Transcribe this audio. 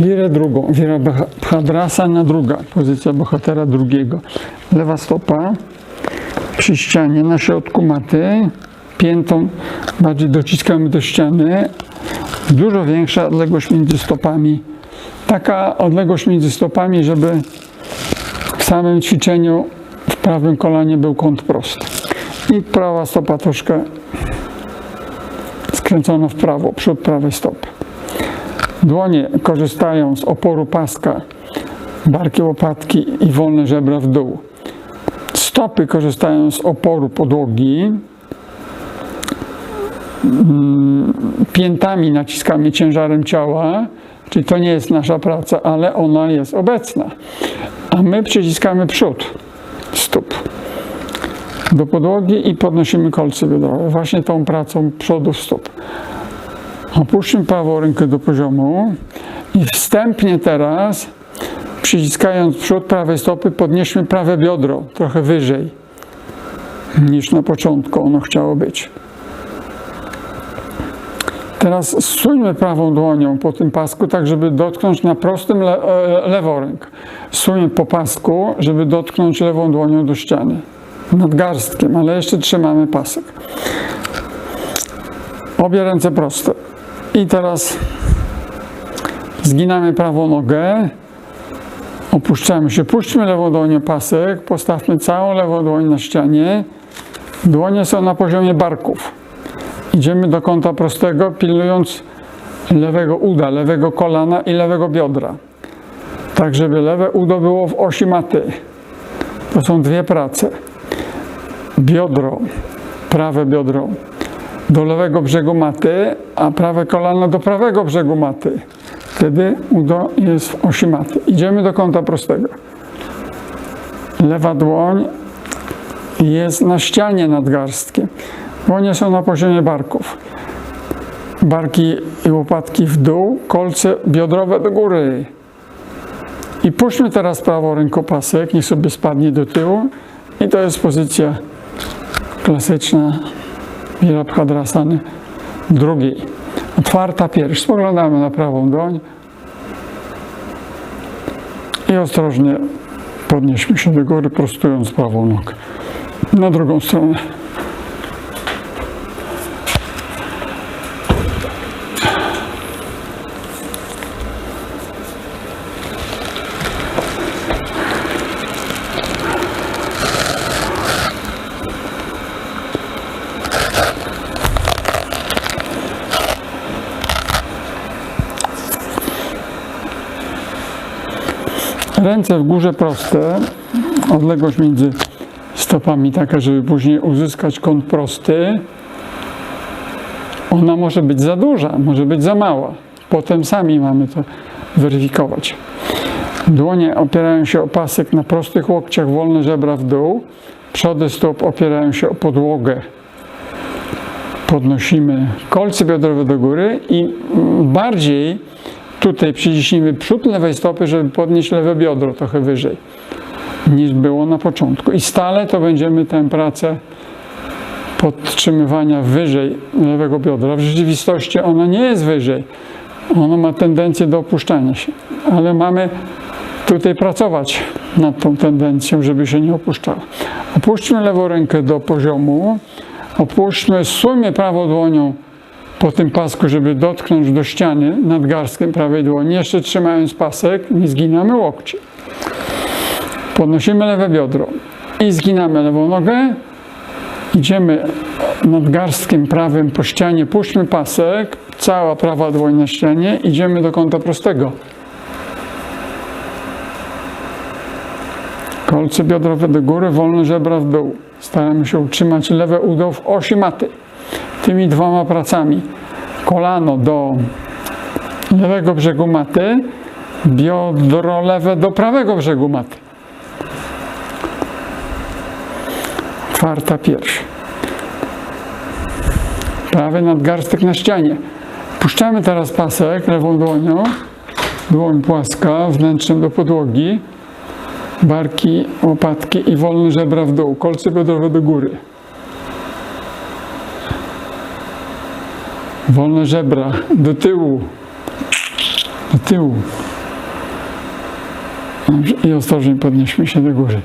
Wirę drugą, wira Bhadrasana druga, pozycja bohatera drugiego. Lewa stopa przy ścianie, na środku maty, piętą bardziej dociskamy do ściany. Dużo większa odległość między stopami. Taka odległość między stopami, żeby w samym ćwiczeniu w prawym kolanie był kąt prosty. I prawa stopa troszkę skręcona w prawo, przód prawej stopy. Dłonie korzystają z oporu paska, barki łopatki i wolne żebra w dół. Stopy korzystają z oporu podłogi. Mm, Piętami naciskamy ciężarem ciała, czyli to nie jest nasza praca, ale ona jest obecna. A my przyciskamy przód stóp do podłogi i podnosimy kolce biodrowe. Właśnie tą pracą przodu stóp. Opuśćmy prawą rękę do poziomu i wstępnie teraz, przyciskając przód prawej stopy, podnieśmy prawe biodro trochę wyżej niż na początku ono chciało być. Teraz suńmy prawą dłonią po tym pasku, tak żeby dotknąć na prostym le e. Suńmy po pasku, żeby dotknąć lewą dłonią do ściany. Nadgarstkiem, ale jeszcze trzymamy pasek. Obie ręce proste. I teraz zginamy prawą nogę, opuszczamy się, puśćmy lewą dłonię pasek, postawmy całą lewą dłoń na ścianie. Dłonie są na poziomie barków. Idziemy do kąta prostego, pilnując lewego uda, lewego kolana i lewego biodra. Tak, żeby lewe udo było w osi maty. To są dwie prace. Biodro, prawe biodro do lewego brzegu maty, a prawe kolano do prawego brzegu maty. Wtedy udo jest w osi maty. Idziemy do kąta prostego. Lewa dłoń jest na ścianie nadgarstkiem. Dłonie są na poziomie barków. Barki i łopatki w dół, kolce biodrowe do góry. I puśćmy teraz prawą rękopasek, niech sobie spadnie do tyłu. I to jest pozycja klasyczna Virabhadrasany drugiej. Otwarta pierś. Spoglądamy na prawą dłoń i ostrożnie podnieśmy się do góry, prostując prawą nogę. Na drugą stronę. Ręce w górze proste, odległość między stopami taka, żeby później uzyskać kąt prosty. Ona może być za duża, może być za mała. Potem sami mamy to weryfikować. Dłonie opierają się o pasek na prostych łokciach, wolne żebra w dół. Przody stóp opierają się o podłogę. Podnosimy kolce biodrowe do góry i bardziej tutaj przyciśnijmy przód lewej stopy, żeby podnieść lewe biodro trochę wyżej niż było na początku. I stale to będziemy tę pracę podtrzymywania wyżej lewego biodra. W rzeczywistości ona nie jest wyżej. Ono ma tendencję do opuszczania się, ale mamy tutaj pracować nad tą tendencją, żeby się nie opuszczała. Opuśćmy lewą rękę do poziomu, opuśćmy, suńmy prawą dłonią po tym pasku, żeby dotknąć do ściany nadgarstkiem prawej dłoni, jeszcze trzymając pasek, nie zginamy łokci. Podnosimy lewe biodro i zginamy lewą nogę. Idziemy nadgarstkiem prawym po ścianie, puśćmy pasek, cała prawa dłoń na ścianie, idziemy do kąta prostego. Kolce biodrowe do góry, wolne żebra w dół. Staramy się utrzymać lewe udo w osi maty. Tymi dwoma pracami. Kolano do lewego brzegu maty, biodro lewe do prawego brzegu maty. Czwarta pierś. Prawy nadgarstek na ścianie. Puszczamy teraz pasek lewą dłonią. Dłoń płaska, wnętrzem do podłogi. Barki, łopatki i wolne żebra w dół. Kolce biodrowe do góry. Wolne żebra do tyłu. Do tyłu. I ostrożnie podnieśmy się do góry.